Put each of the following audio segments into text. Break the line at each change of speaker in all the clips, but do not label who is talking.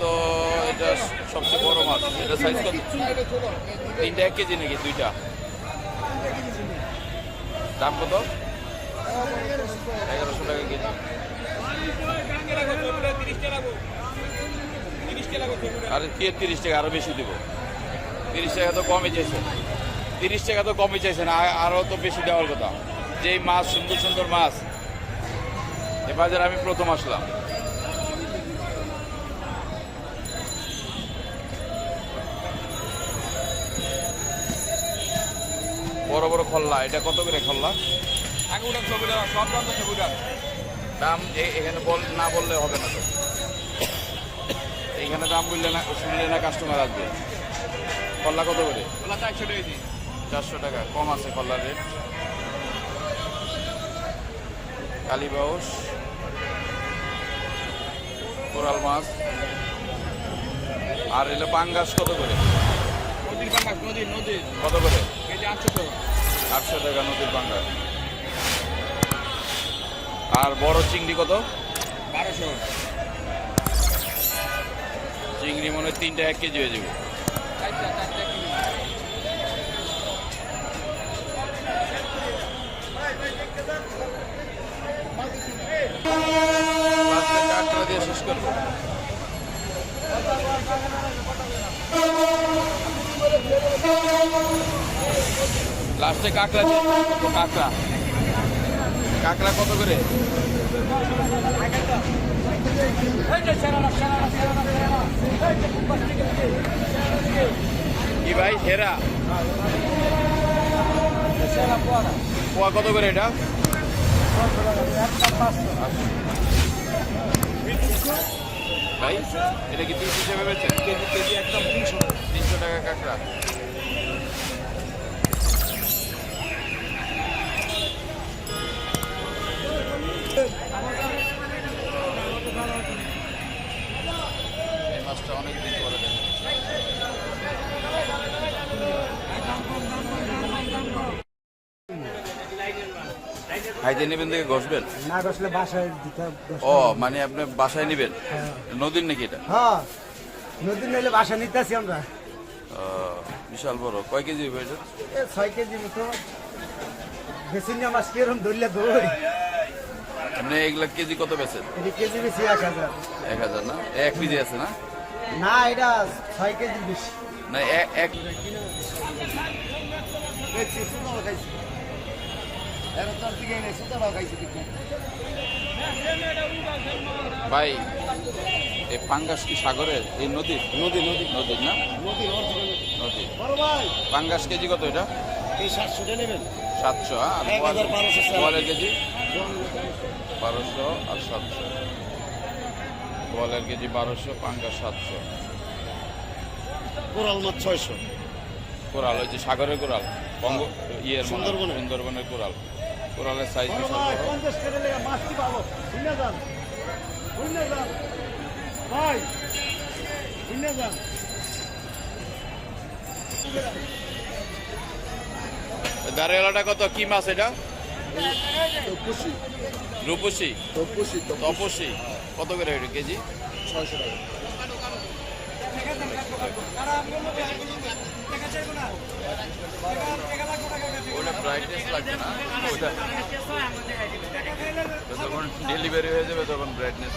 তো এটা সবচেয়ে বড় মাছ। এটা সাইজ কত? তিনটা এক কেজি নাকি দুইটা? দাম কত? এগারোশো টাকা কেজি। আর কি তিরিশ টাকা আরও বেশি দিব। তিরিশ টাকা তো কমে চাইছে। তিরিশ টাকা তো কমে চাইছেন আ- আরও তো বেশি দেওয়ার কথা। যেই মাছ সুন্দর সুন্দর মাছ এ বাজারে আমি প্রথম আসলাম। বড় বড় খল্লা এটা কত করে খল্লা? দাম এখানে বল না বললে হবে না তো। এখানে দাম বললে না শুনলে না কাস্টমার আসবে। খল্লা কত করে? চারশো টাকা কম আছে খল্লার রেট কালীবাউস কোরাল মাছ আর এলে পাঙ্গাস কত করে? নদীর নদীর নদীর। কত করে? আটশো টাকা নদীর পাঙ্গাস। আর বড় চিংড়ি কত? বারোশো। চিংড়ি মনে হয় তিনটা এক কেজি হয়ে যাবে লাস্টে কাঁকড়া দিয়ে শেষ করব লাস্টে কাঁকড়া। কাঁকড়া। কাঁকড়া কত করে? কি ভাই সেরা? পোয়া কত করে এটা? ভাই এটা কি পিস হিসেবে বেচেন? কেজি কেজি একদম তিনশো। তিনশো টাকা কাঁকড়া। ভাইতে নেবেন থেকে ঘষবেন?
না বসলে বাসায় দিতে
ও মানে আপনি বাসায় নেবেন? নদীর নাকি এটা?
হ্যাঁ নদী নিলে বাসা নিতেছি আমরা।
বিশাল বড়। কয় কেজি হবে এটা?
এ ছয় কেজি মতো। বেশি নিয়ে আমার কিরম ধরলে দই
আপনি এগুলা কেজি কত বেচেন?
কেজি বেশি এক হাজার।
এক হাজার না? এক কেজি আছে না?
না এটা ছয় কেজি বেশি।
না এক এক ভাই এই পাঙ্গাস কি সাগরের? এই নদীর? নদী নদী। নদীর না? নদী। নদী পাঙ্গাস কেজি কত এটা?
এই সাতশোটা নেবেন।
সাতশো? আর
চাল।
কেজি? বারোশো আর সাতশো। বলের কেজি বারোশো পাঙ্গাস সাতশো।
কোরাল মাছ ছয়শো।
কোরাল ওই যে সাগরের কোরাল বঙ্গ ইয়ের হয়,
সুন্দরবনের।
সুন্দরবনের কোরাল। কোরালের সাইজ দাঁড়িয়ালাটা কত? কি মাছ এটা? রূপসী।
তপুসি
তপসী কত করে এটা কেজি?
ছয়শো টাকা।
ওটা ব্রাইটনেস লাগবে না। ওটা যখন ডেলিভারি হয়ে যাবে তখন ব্রাইটনেস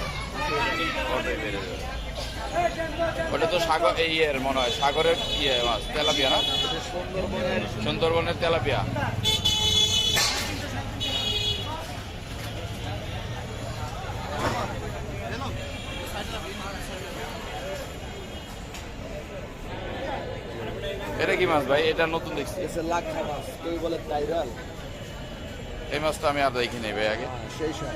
ওটা তো সাগর এই ইয়ের মনে হয়, সাগরের ইয়ে মাছ তেলাপিয়া না? সুন্দরবনের তেলাপিয়া। কি মাছ ভাই? এটা নতুন দেখছি।
এসে লাখা মাছ কেউ বলে টাইরাল
এই মাছটা আমি আর দেখি নেই ভাই আগে।
সেই সব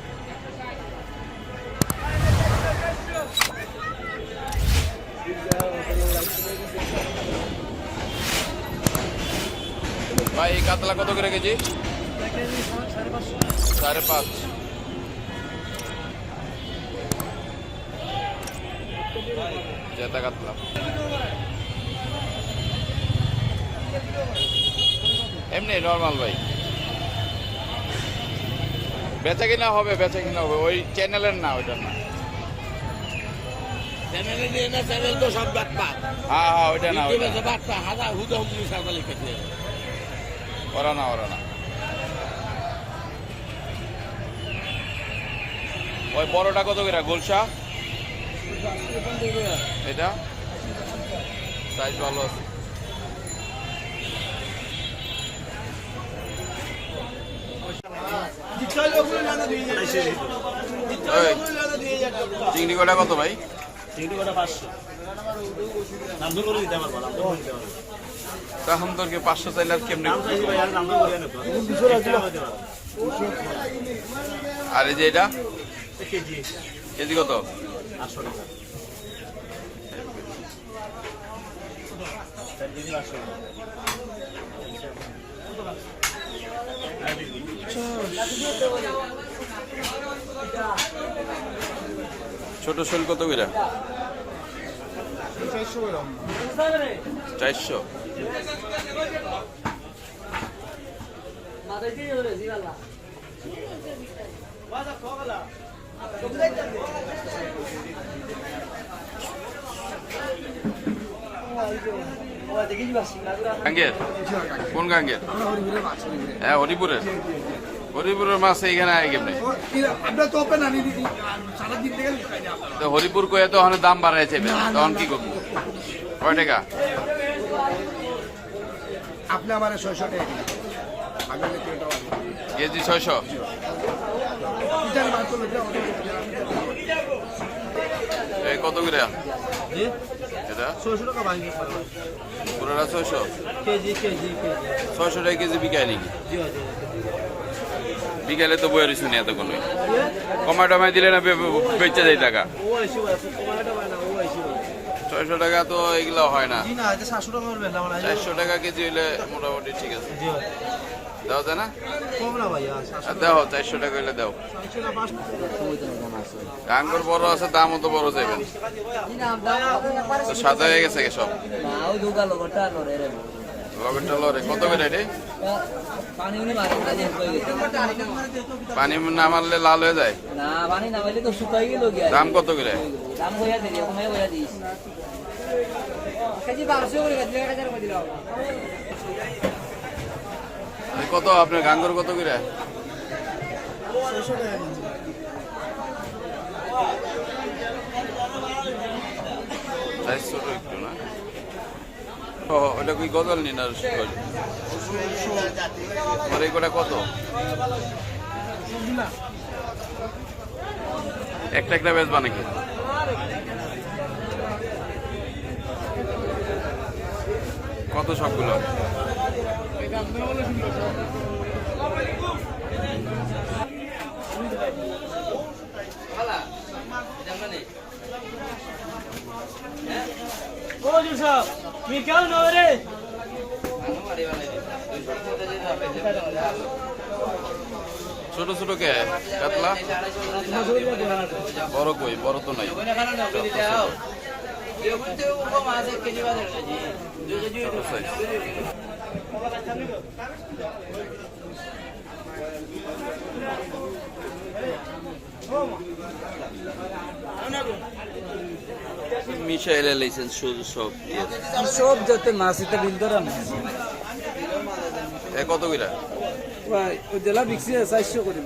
ভাই এই কাতলা কত করে কেজি? সাড়ে পাঁচ। জেতা কাতলা। এমনি নর্মাল ভাই। বেচা কিনা হবে বেচা কিনা হবে ওই চ্যানেলের না ওইটা না।
চ্যানেলে নিয়ে না চ্যানেল তো সব বাটপা।
হ্যাঁ হ্যাঁ ওইটা না
বাটপা হাজার হুদা হুদু সাদা লিখেছে
ওরা না ওরা না। ওই বড়টা কত করে? গোলসা এটা? সাইজ ভালো আছে। চিংড়ি কটা কত ভাই?
চিংড়ি কটা পাঁচশো
তখন তোর কি পাঁচশো চাইলে আর কেমনি
আর
এই যে এটা?
কেজি।
কেজি কত?
টাকা চার কেজি আটশো টাকা
ছোট শোল কত করে? চারশো। কোন গাঙ্গের? হ্যাঁ হরিপুরের। হরিপুরের মাছ এইখানে আয় কেমনি?
তো
হরিপুর কয়ে তো ওখানে দাম বাড়াইছে তখন কি করব? কয় টাকা?
আপনি আমার ছয়শো।
কেজি ছয়শো? কত করে? এটা?
ছয়শো টাকা ভাঙি
পুরোটা ছয়শো?
KG KG KG.
ছয়শো টাকা কেজি বিকায় নাকি? বিকালে তো বইয়ের শুনি এতক্ষণ। কমায় টমায় দিলে না বেচে যায় টাকা। ছয়শো টাকা তো এগুলো হয় না।
জি না এটা সাতশো টাকা করবেন না মানে
চারশো টাকা কেজি হইলে মোটামুটি ঠিক আছে।
জি ভাই।
দাও যায় না।
কম না ভাই
আর দাও চারশো টাকা হইলে দাও। আঙ্গুর বড় আছে দামও তো বড় যাবেন তো সাদা হয়ে গেছে গে সব। পানি না মারলে লাল হয়ে যায়। দাম কত করে? কত? আপনার গাঙ্গুর কত করে? ছোট একটু। ওটা কি গজল নিন আর? আর কটা কত? একটা একটা বেচবা নাকি? কত সবগুলো?
তুমি কেউ নয় রে।
ছোট ছোট কে? কাতলা? বড় কই? বড় তো নাই। ছোট size। মিশাইলে লাইসেন্স শুধু সব
সব যাতে মাসিতে বিল
এ কত কইরা?
ওই জেলা বিক্রি চারশো করে।